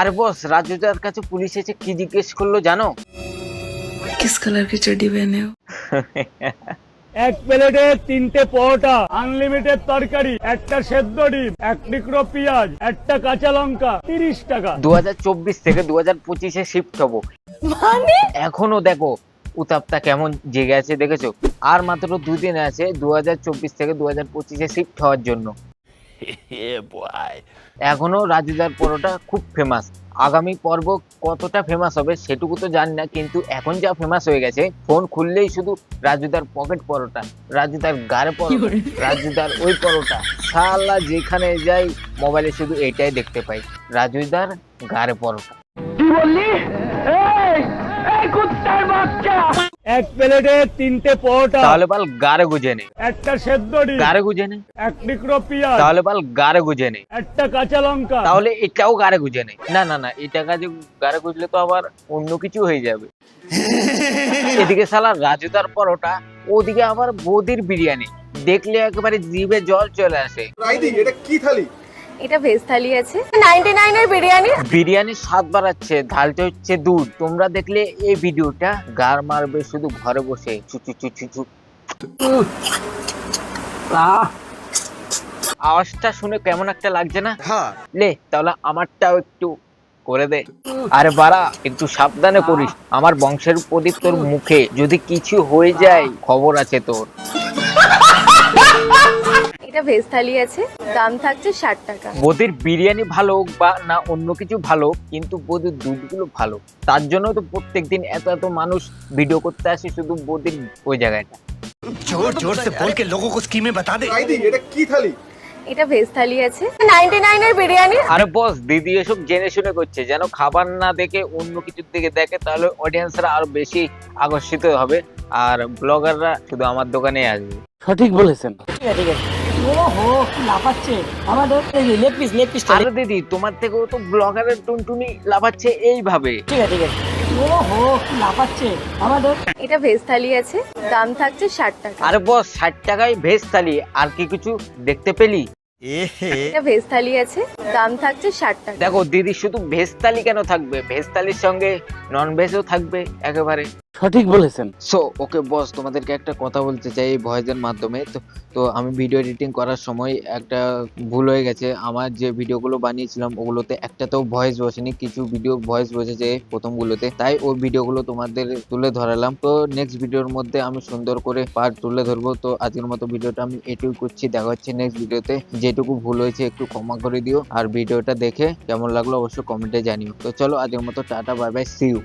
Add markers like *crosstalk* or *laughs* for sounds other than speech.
আর বস রাজুদার কাছে পুলিশ এসে কি জিজ্ঞেস করল জানো? কিস কালার কি চড্ডি পহনে হো এক প্লেটে তিনটে পরোটা আনলিমিটেড তরকারি একটা সেদ্ধ ডিম এক টিকরো পেঁয়াজ একটা কাঁচা লঙ্কা তিরিশ টাকা। দু হাজার চব্বিশ থেকে দু হাজার পঁচিশে শিফট হব। মানে? এখনও দেখো উতাপটা কেমন জেগে আছে দেখেছ? আর মাত্র দুদিন আছে দু হাজার চব্বিশ থেকে দু হাজার পঁচিশে শিফট হওয়ার জন্য। *laughs* এখনও রাজুদার পরোটা খুব ফেমাস আগামী পর্ব কতটা ফেমাস হবে সেটুকু তো জানি না কিন্তু এখন যা ফেমাস হয়ে গেছে ফোন খুললেই শুধু রাজুদার পকেট পরোটা রাজুদার গাড়ে পরোটা রাজুদার ওই পরোটা। সালা যেখানে যাই মোবাইলে শুধু এটাই দেখতে পাই রাজুদার গাড়ে পরোটা। কি বললি? এক প্লেটে তিনটে পরোটা। তাহলে বাল গাড়ে গুজে নে। একটা সেদ্ধ ডিম। গাড়ে গুজে নে। এক টুকরো পেঁয়াজ। তাহলে বাল গাড়ে গুজে নে। একটা কাঁচা লঙ্কা। তাহলে এটাও গাড়ে গুজে নে। না না না এটা কাজে গাড়ে গুজলে তো আবার অন্য কিছু হয়ে যাবে। *laughs* এদিকে সালা রাজুদার পরোটা ওদিকে আবার বৌদির বিরিয়ানি। দেখলে একেবারে জিভে জল চলে আসে। রাইদি এটা কি থালি? এটা ভেজ থালি আছে। নাইনটি নাইনের বিরিয়ানি। বিরিয়ানি স্বাদ বাড়াচ্ছে ঢালতে হচ্ছে দুধ। তোমরা দেখলে এই ভিডিওটা গার মারবে শুধু ঘরে বসে চু চু চু চু চু। আওয়াজটা শুনে কেমন একটা লাগছে না? হ্যাঁ। লে তাহলে আমারটাও একটু করে দে। আরে বাড়া একটু সাবধানে করিস। আমার বংশের প্রদীপ তোর মুখে যদি কিছু হয়ে যায় খবর আছে তোর। এটা ভেজ থালি আছে দাম থাকছে ষাট টাকা। বোদের বিরিয়ানি ভালো বা না অন্য কিছু ভালো কিন্তু বোদের দুধগুলো ভালো তার জন্য তো প্রত্যেক দিন এত এত মানুষ ভিডিও করতে আসে শুধু বোদের ওই জায়গাটা। এটা ভেজ থালি আছে। 99 এর বিরিয়ানি। আরে বস দিদি এসব জেনে শুনে করছে যেন খাবার না দেখে অন্য কিছুর দিকে দেখে তাহলে অডিয়েন্সরা আরও বেশি আকর্ষিত হবে আর ব্লগাররা শুধু আমার দোকানে আসবে। আরে দিদি তোমার থেকেও তো ব্লগারের টুনটুনি লাফাচ্ছে এইভাবে। এটা ভেজ থালি আছে দাম থাকছে ষাট টাকা। আরে বস ষাট টাকায় ভেজ থালি আর কি কিছু দেখতে পেলি? এটা ভেজ থালি আছে দাম থাকছে ষাট টাকা। দেখো দিদি শুধু ভেজ থালি কেন থাকবে? ভেজ থালির সঙ্গে নন ভেজও থাকবে একেবারে। সঠিক বলেছেন। সো ওকে বস তোমাদেরকে একটা কথা বলতে চাই এই ভয়েসের মাধ্যমে। তো তো আমি ভিডিও এডিটিং করার সময় একটা ভুল হয়ে গেছে। আমার যে ভিডিওগুলো বানিয়েছিলাম, ওগুলোতে একটাতেও ভয়েস বসেনি। কিছু ভিডিও ভয়েস বসেছে প্রথমগুলোতে। তাই ওই ভিডিওগুলো তোমাদের তুলে ধরালাম। তো নেক্সট ভিডিওর মধ্যে আমি সুন্দর করে পার্ট তুলে ধরবো। তো, আজকের মতো ভিডিওটা আমি এটুকু করছি। দেখা হচ্ছে নেক্সট ভিডিওতে যেটুকু ভুল হয়েছে, একটু ক্ষমা করে দিও। আর ভিডিওটা দেখে কেমন লাগল অবশ্যই কমেন্টে জানিও। তো, চলো আজকের মতো, tata bye bye see you